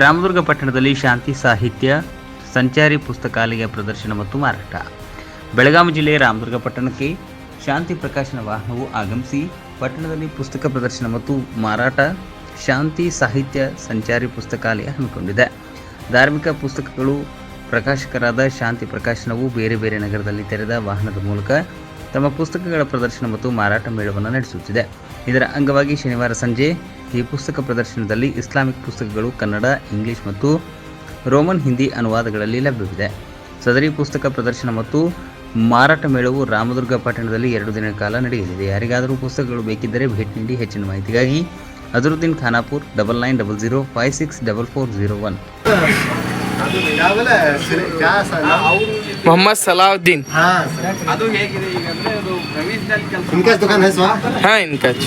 ರಾಮದುರ್ಗ ಪಟ್ಟಣದಲ್ಲಿ ಶಾಂತಿ ಸಾಹಿತ್ಯ, ಸಂಚಾರಿ ಪುಸ್ತಕಾಲಯ ಪ್ರದರ್ಶನ ಮತ್ತು ಮಾರಾಟ. ಬೆಳಗಾವಿ ಜಿಲ್ಲೆಯ ರಾಮದುರ್ಗ ಪಟ್ಟಣಕ್ಕೆ ಶಾಂತಿ ಪ್ರಕಾಶನ ವಾಹನವು ಆಗಮಿಸಿ ಪಟ್ಟಣದಲ್ಲಿ ಪುಸ್ತಕ ಪ್ರದರ್ಶನ ಮತ್ತು ಮಾರಾಟ, ಶಾಂತಿ ಸಾಹಿತ್ಯ, ಸಂಚಾರಿ ಪುಸ್ತಕಾಲಯ ಹಮ್ಮಿಕೊಂಡಿದೆ. ಧಾರ್ಮಿಕ ಪುಸ್ತಕಗಳು ಪ್ರಕಾಶಕರಾದ ಶಾಂತಿ ಪ್ರಕಾಶನವು ಬೇರೆ ಬೇರೆ ನಗರದಲ್ಲಿ ತೆರೆದ ವಾಹನದ ಮೂಲಕ ತಮ್ಮ ಪುಸ್ತಕಗಳ ಪ್ರದರ್ಶನ ಮತ್ತು ಮಾರಾಟ ಮೇಳವನ್ನು ನಡೆಸುತ್ತಿದೆ. ಇದರ ಅಂಗವಾಗಿ ಶನಿವಾರ ಸಂಜೆ ಈ ಪುಸ್ತಕ ಪ್ರದರ್ಶನದಲ್ಲಿ ಇಸ್ಲಾಮಿಕ್ ಪುಸ್ತಕಗಳು ಕನ್ನಡ ಇಂಗ್ಲಿಷ್ ಮತ್ತು ರೋಮನ್ ಹಿಂದಿ ಅನುವಾದಗಳಲ್ಲಿ ಲಭ್ಯವಿದೆ. ಸದರಿ ಪುಸ್ತಕ ಪ್ರದರ್ಶನ ಮತ್ತು ಮಾರಾಟ ಮೇಳವು ರಾಮದುರ್ಗ ಪಟ್ಟಣದಲ್ಲಿ ಎರಡು ದಿನ ಕಾಲ ನಡೆಯಲಿದೆ. ಯಾರಿಗಾದರೂ ಪುಸ್ತಕಗಳು ಬೇಕಿದ್ದರೆ ಭೇಟಿ ನೀಡಿ ಹೆಚ್ಚಿನ ಮಾಹಿತಿಗಾಗಿ Azharuddin Khanapur double nine double zero five six double four zero one. Mohammed Salauddin. ಅದು ಹೇಗಿದೆ ಈಗ ಅಂದ್ರೆ ಅದು ಪ್ರವೀಸ್ ದುಕಾನ್ ಹಾ ಇನ್ಕಾಚ್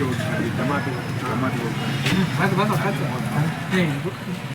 今日、トマト、トマト。まて。